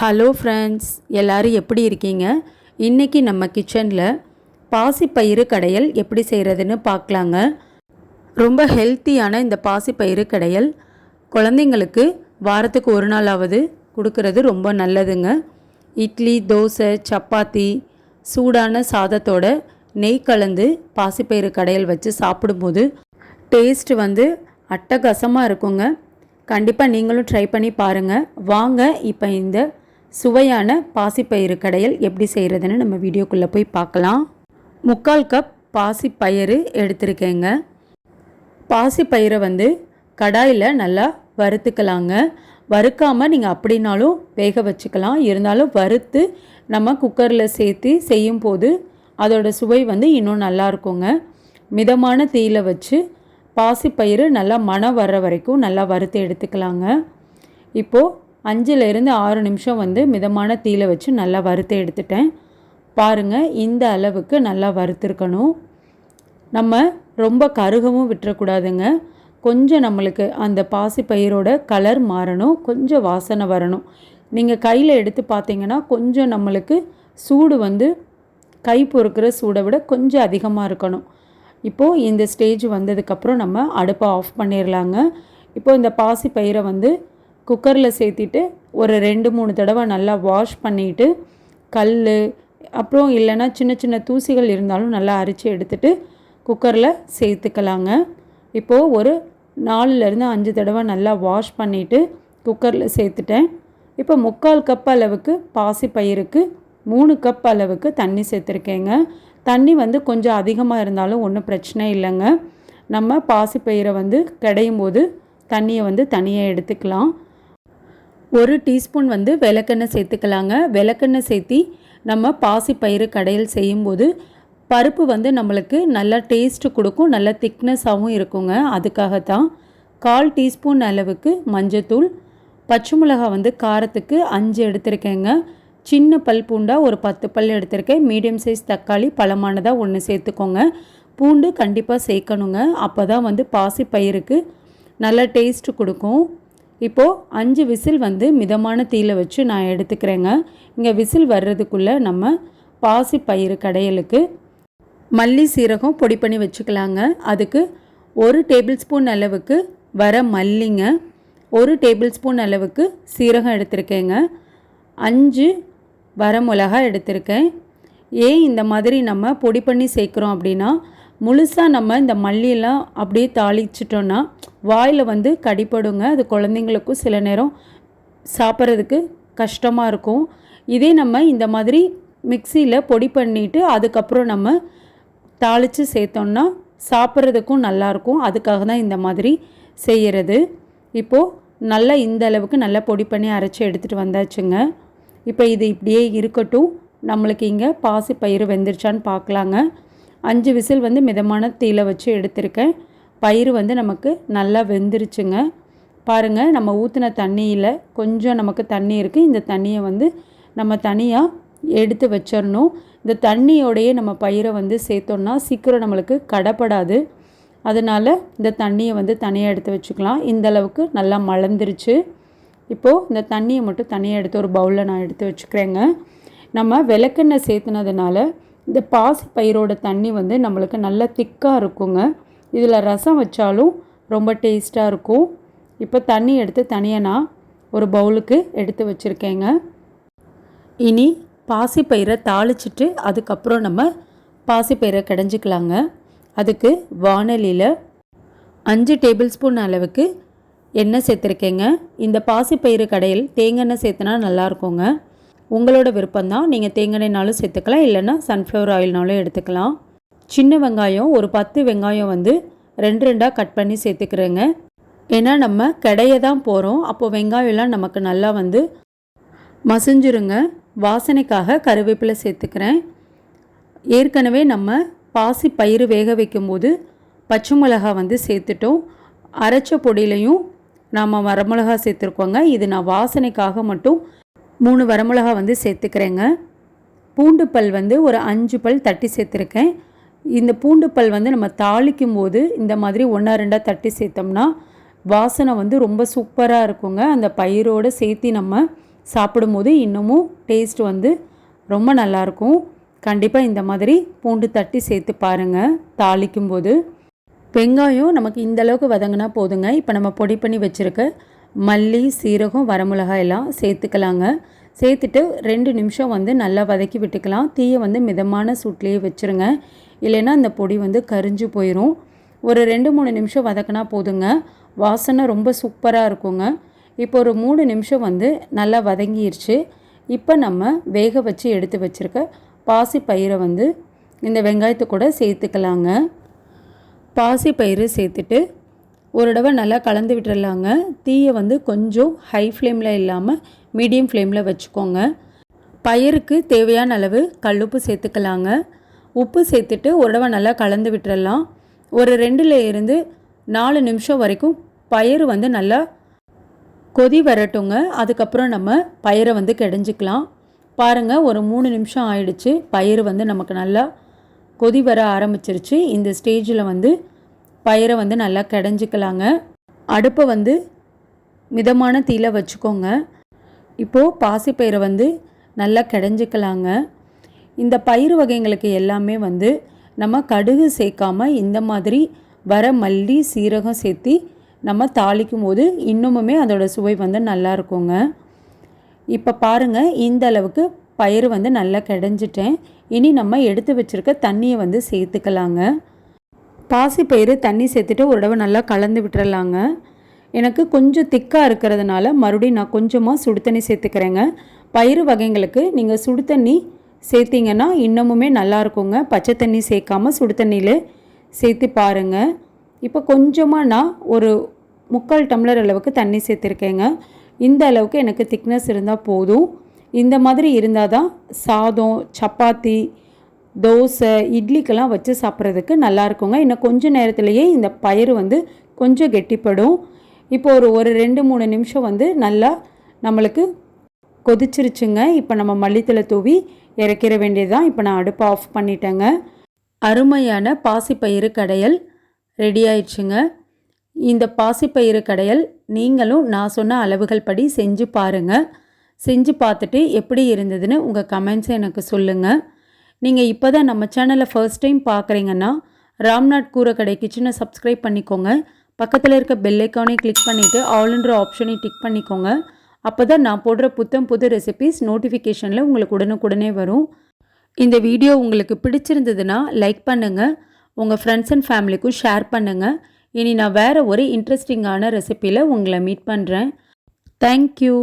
Hello friends எல்லோரும் எப்படி இருக்கீங்க? இன்றைக்கி நம்ம கிச்சனில் பாசிப்பயிறு கடையல் எப்படி செய்கிறதுன்னு பார்க்கலாங்க. ரொம்ப ஹெல்த்தியான இந்த பாசிப்பயிறு கடையல் குழந்தைங்களுக்கு வாரத்துக்கு ஒரு நாளாவது கொடுக்கறது ரொம்ப நல்லதுங்க. இட்லி தோசை சப்பாத்தி சூடான சாதத்தோட நெய் கலந்து பாசிப்பயிறு கடையல் வச்சு சாப்பிடும்போது டேஸ்ட் வந்து அட்டகாசமாக இருக்குங்க. கண்டிப்பாக நீங்களும் ட்ரை பண்ணி பாருங்கள் வாங்க இப்போ இந்த சுவையான பாசிப்பயிறு கடையில் எப்படி செய்கிறதுன்னு நம்ம வீடியோக்குள்ளே போய் பார்க்கலாம். முக்கால் கப் பாசிப்பயிறு எடுத்திருக்கேங்க. பாசிப்பயிரை வந்து கடாயில் நல்லா வறுத்துக்கலாங்க. வறுக்காமல் நீங்கள் அப்படின்னாலும் வேக வச்சுக்கலாம். இருந்தாலும் வறுத்து நம்ம குக்கரில் சேர்த்து செய்யும் போது அதோடய சுவை வந்து இன்னும் நல்லா இருக்குங்க. மிதமான தீயில் வச்சு பாசிப்பயிறு நல்லா மணம் வர்ற வரைக்கும் நல்லா வறுத்து எடுத்துக்கலாங்க. இப்போது அஞ்சுலேருந்து ஆறு நிமிஷம் வந்து மிதமான தீயில வச்சு நல்லா வறுத்து எடுத்துட்டேன். பாருங்கள் இந்த அளவுக்கு நல்லா வறுத்துருக்கணும். நம்ம ரொம்ப கருகவும் விட்டுறக்கூடாதுங்க. கொஞ்சம் நம்மளுக்கு அந்த பாசிப்பயிரோட கலர் மாறணும். கொஞ்சம் வாசனை வரணும். நீங்கள் கையில் எடுத்து பார்த்தீங்கன்னா கொஞ்சம் நம்மளுக்கு சூடு வந்து கை பொறுக்கிற சூடை விட கொஞ்சம் அதிகமாக இருக்கணும். இப்போது இந்த ஸ்டேஜ் வந்ததுக்கப்புறம் நம்ம அடுப்பை ஆஃப் பண்ணிடலாங்க இப்போது இந்த பாசி பயிரை வந்து குக்கரில் சேர்த்திட்டு ஒரு ரெண்டு மூணு தடவை நல்லா வாஷ் பண்ணிவிட்டு கல் அப்புறம் இல்லைன்னா சின்ன சின்ன தூசிகள் இருந்தாலும் நல்லா அரித்து எடுத்துட்டு குக்கரில் சேர்த்துக்கலாங்க. இப்போது ஒரு நாலுலேருந்து அஞ்சு தடவை நல்லா வாஷ் பண்ணிவிட்டு குக்கரில் சேர்த்துட்டேன். இப்போ முக்கால் கப் அளவுக்கு பாசி பயிருக்கு மூணு கப் அளவுக்கு தண்ணி சேர்த்துருக்கேங்க. தண்ணி வந்து கொஞ்சம் அதிகமாக இருந்தாலும் ஒன்றும் பிரச்சனை இல்லைங்க. நம்ம பாசிப்பயிரை வந்து கிடையும் போது தண்ணியை வந்து தனியாக எடுத்துக்கலாம். ஒரு டீஸ்பூன் வந்து விளக்கெண்ணெய் சேர்த்துக்கலாங்க. விளக்கெண்ணெய் சேர்த்தி நம்ம பாசிப்பயிறு கடையில் செய்யும்போது பருப்பு வந்து நம்மளுக்கு நல்லா டேஸ்ட்டு கொடுக்கும் நல்ல திக்னஸாகவும் இருக்குங்க. அதுக்காகத்தான் கால் டீஸ்பூன் அளவுக்கு மஞ்சத்தூள் பச்சை மிளகா வந்து காரத்துக்கு அஞ்சு எடுத்திருக்கேங்க. சின்ன பல் பூண்டாக ஒரு பத்து பல் எடுத்திருக்கேன். மீடியம் சைஸ் தக்காளி பழமானதாக ஒன்று சேர்த்துக்கோங்க. பூண்டு கண்டிப்பாக சேர்க்கணுங்க. அப்போ தான் வந்து பாசி பயிருக்கு நல்ல டேஸ்ட்டு கொடுக்கும். இப்போது அஞ்சு விசில் வந்து மிதமான தீயில் வச்சு நான் எடுத்துக்கிறேங்க. இங்கே விசில் வர்றதுக்குள்ளே நம்ம பாசி பயிறு கடையலுக்கு மல்லி சீரகம் பொடி பண்ணி வச்சுக்கலாங்க. அதுக்கு ஒரு டேபிள் ஸ்பூன் அளவுக்கு வர மல்லிங்க ஒரு டேபிள் ஸ்பூன் அளவுக்கு சீரகம் எடுத்திருக்கேங்க. அஞ்சு வர மிளகா எடுத்திருக்கேன். ஏன் இந்த மாதிரி நம்ம பொடி பண்ணி சேர்க்குறோம் அப்படின்னா முழுசாக நம்ம இந்த மல்லியெல்லாம் அப்படியே தாளிச்சிட்டோன்னா வாயில் வந்து கடிப்படுங்க. அது குழந்தைங்களுக்கும் சில நேரம் சாப்பிட்றதுக்கு கஷ்டமாக இருக்கும். இதே நம்ம இந்த மாதிரி மிக்சியில் பொடி பண்ணிவிட்டு அதுக்கப்புறம் நம்ம தாளித்து சேர்த்தோன்னா சாப்பிட்றதுக்கும் நல்லாயிருக்கும் அதுக்காக தான் இந்த மாதிரி செய்கிறது இப்போது நல்லா இந்த அளவுக்கு நல்லா பொடி பண்ணி அரைச்சி எடுத்துகிட்டு வந்தாச்சுங்க. இப்போ இது இப்படியே இருக்கட்டும். நம்மளுக்கு இங்கே பாசி பயிறு வெந்துருச்சான்னு பார்க்கலாங்க. அஞ்சு விசில் வந்து மிதமான தீயில் வச்சு எடுத்திருக்கேன். பயிர் வந்து நமக்கு நல்லா வெந்துருச்சுங்க. பாருங்கள் நம்ம ஊற்றின தண்ணியில் கொஞ்சம் நமக்கு தண்ணி இருக்குது இந்த தண்ணியை வந்து நம்ம தனியாக எடுத்து வச்சிடணும் இந்த தண்ணியோடையே நம்ம பயிரை வந்து சேர்த்தோன்னா சீக்கிரம் நம்மளுக்கு கடப்படாது. அதனால் இந்த தண்ணியை வந்து தனியாக எடுத்து வச்சுக்கலாம். இந்த அளவுக்கு நல்லா மலர்ந்துருச்சு. இப்போது இந்த தண்ணியை மட்டும் தனியாக எடுத்து ஒரு பவுலில் நான் எடுத்து வச்சுக்கிறேங்க. நம்ம விளக்கெண்ணெய் சேர்த்துனதுனால இந்த பாசி பயிரோட தண்ணி வந்து நம்மளுக்கு நல்லா திக்காக இருக்குங்க. இதில் ரசம் வச்சாலும் ரொம்ப டேஸ்ட்டாக இருக்கும். இப்போ தண்ணி எடுத்து தனியாக நான் ஒரு பவுலுக்கு எடுத்து வச்சுருக்கேங்க. இனி பாசிப்பயிரை தாளிச்சிட்டு அதுக்கப்புறம் நம்ம பாசிப்பயிரை கடைஞ்சிக்கலாங்க. அதுக்கு வானலியில் அஞ்சு டேபிள் ஸ்பூன் அளவுக்கு எண்ணெய் சேர்த்துருக்கேங்க. இந்த பாசிப்பயிறு கடையில் தேங்காய் எண்ணெய் சேர்த்துனா நல்லாயிருக்குங்க உங்களோட விருப்பம்தான். நீங்கள் தேங்காய்னாலும் சேர்த்துக்கலாம் இல்லைன்னா சன்ஃப்ளவர் ஆயில்னாலும் எடுத்துக்கலாம். சின்ன வெங்காயம் ஒரு பத்து வெங்காயம் வந்து ரெண்டு ரெண்டாக கட் பண்ணி சேர்த்துக்கிறேங்க. ஏன்னா நம்ம கடைய தான் போகிறோம் அப்போது வெங்காயம்லாம் நமக்கு நல்லா வந்து மசிஞ்சிருங்க. வாசனைக்காக கருவேப்பிலை சேர்த்துக்கிறேன். ஏற்கனவே நம்ம பாசி பயிறு வேக வைக்கும்போது பச்சை மிளகா வந்து சேர்த்துட்டோம். அரைச்ச பொடியிலையும் நாம் வரமிளகா சேர்த்துருக்கோங்க. இது நான் வாசனைக்காக மட்டும் மூணு வரமிளகா வந்து சேர்த்துக்கிறேங்க. பூண்டு பல் வந்து ஒரு அஞ்சு பல் தட்டி சேர்த்துருக்கேன். இந்த பூண்டு பல் வந்து நம்ம தாளிக்கும் போது இந்த மாதிரி ஒன்றா ரெண்டாக தட்டி சேர்த்தோம்னா வாசனை வந்து ரொம்ப சூப்பராக இருக்குங்க. அந்த பயிரோடு சேர்த்து நம்ம சாப்பிடும்போது இன்னமும் டேஸ்ட் வந்து ரொம்ப நல்லாயிருக்கும் கண்டிப்பாக இந்த மாதிரி பூண்டு தட்டி சேர்த்து பாருங்கள் தாளிக்கும் போது. வெங்காயம் நமக்கு இந்த அளவுக்கு வதங்கினா போதுங்க. இப்போ நம்ம பொடி பண்ணி வச்சுருக்க மல்லி சீரகம் வரமிளகாய் எல்லாம் சேர்த்துக்கலாங்க. சேர்த்துட்டு ரெண்டு நிமிஷம் வந்து நல்லா வதக்கி விட்டுக்கலாம். தீயை வந்து மிதமான சூட்லேயே வச்சுருங்க. இல்லைன்னா அந்த பொடி வந்து கரிஞ்சு போயிடும் ஒரு ரெண்டு மூணு நிமிஷம் வதக்கினா போதுங்க. வாசனை ரொம்ப சூப்பராக இருக்குங்க. இப்போ ஒரு மூணு நிமிஷம் வந்து நல்லா வதங்கிருச்சு. இப்போ நம்ம வேக வச்சு எடுத்து வச்சுருக்க பாசி பயிரை வந்து இந்த வெங்காயத்தை கூட சேர்த்துக்கலாங்க. பாசி பயிறு சேர்த்துட்டு ஒரு தடவை நல்லா கலந்து விட்டுறலாங்க. தீயை வந்து கொஞ்சம் ஹை ஃப்ளேமில் இல்லாமல் மீடியம் ஃப்ளேமில் வச்சுக்கோங்க. பயிருக்கு தேவையான அளவு கல்லுப்பு சேர்த்துக்கலாங்க. உப்பு சேர்த்துட்டு ஒரு தடவை நல்லா கலந்து விட்டுறலாம். ஒரு ரெண்டில் இருந்து நாலு நிமிஷம் வரைக்கும் பயிறு வந்து நல்லா கொதி வரட்டுங்க. அதுக்கப்புறம் நம்ம பயிரை வந்து கிடைஞ்சிக்கலாம். பாருங்கள் ஒரு மூணு நிமிஷம் ஆயிடுச்சு. பயிர் வந்து நமக்கு நல்லா கொதி வர ஆரம்பிச்சிருச்சு. இந்த ஸ்டேஜில் வந்து பயிரை வந்து நல்லா கடைஞ்சிக்கலாங்க. அடுப்பை வந்து மிதமான தீயில வச்சுக்கோங்க. இப்போது பாசிப்பயிரை வந்து நல்லா கடைஞ்சிக்கலாங்க. இந்த பயிர் வகைங்களுக்கு எல்லாமே வந்து நம்ம கடுகு சேர்க்காமல் இந்த மாதிரி வர மல்லி சீரகம் சேர்த்து நம்ம தாளிக்கும் போது இன்னுமுமே அதோடய சுவை வந்து நல்லா இருக்குங்க. இப்போ பாருங்கள் இந்த அளவுக்கு பயிறு வந்து நல்லா கிடைஞ்சிட்டேன். இனி நம்ம எடுத்து வச்சுருக்க தண்ணியை வந்து சேர்த்துக்கலாங்க. பாசிப்பயிறு பயிறு தண்ணி சேர்த்துட்டு ஒரு தடவை நல்லா கலந்து விட்டுறலாங்க. எனக்கு கொஞ்சம் திக்காக இருக்கிறதுனால மறுபடியும் நான் கொஞ்சமாக சுடு தண்ணி சேர்த்துக்கிறேங்க. பயிறு வகைங்களுக்கு நீங்கள் சுடு தண்ணி சேர்த்திங்கன்னா இன்னமுமே நல்லா இருக்குங்க. பச்சை தண்ணி சேர்க்காம சுடு தண்ணியில் சேர்த்து பாருங்கள் இப்போ கொஞ்சமாக நான் ஒரு முக்கால் டம்ளர் அளவுக்கு தண்ணி சேர்த்துருக்கேங்க. இந்த அளவுக்கு எனக்கு திக்னஸ் இருந்தால் போதும். இந்த மாதிரி இருந்தால் தான் சாதம் சப்பாத்தி தோசை இட்லிக்கெல்லாம் வச்சு சாப்பிட்றதுக்கு நல்லா இருக்குங்க இன்னும் கொஞ்சம் நேரத்துலையே இந்த பயிர் வந்து கொஞ்சம் கெட்டிப்படும். இப்போ ஒரு ஒரு ரெண்டு மூணு நிமிஷம் வந்து நல்லா நம்மளுக்கு கொதிச்சிருச்சுங்க. இப்போ நம்ம மல்லித்தலை தூவி இறக்கிற வேண்டியதுதான். இப்போ நான் அடுப்பை ஆஃப் பண்ணிட்டேங்க. அருமையான பாசிப்பயிறு கடையல் ரெடி ஆயிடுச்சுங்க. இந்த பாசிப்பயிறு கடையல் நீங்களும் நான் சொன்ன அளவுகள் படி செஞ்சு பாருங்கள் செஞ்சு பார்த்துட்டு எப்படி இருந்ததுன்னு உங்கள் கமெண்ட்ஸை எனக்கு சொல்லுங்கள் நீங்கள் இப்போ தான் நம்ம சேனலை ஃபர்ஸ்ட் டைம் பார்க்குறீங்கன்னா ராம்நாத் கூரக்கடை கிச்சனை சப்ஸ்கிரைப் பண்ணிக்கோங்க. பக்கத்தில் இருக்க பெல்லைக்கானே கிளிக் பண்ணிவிட்டு ஆல்ன்ற ஆப்ஷனை டிக் பண்ணிக்கோங்க. அப்போ தான் நான் போடுற புத்தம் புது ரெசிபீஸ் நோட்டிஃபிகேஷனில் உங்களுக்கு உடனுக்குடனே வரும். இந்த வீடியோ உங்களுக்கு பிடிச்சிருந்ததுன்னா லைக் பண்ணுங்கள் உங்கள் ஃப்ரெண்ட்ஸ் அண்ட் ஃபேமிலிக்கும் ஷேர் பண்ணுங்கள் இனி நான் வேறு ஒரு இன்ட்ரெஸ்டிங்கான ரெசிப்பியில் உங்களை மீட் பண்ணுறேன் தேங்க்யூ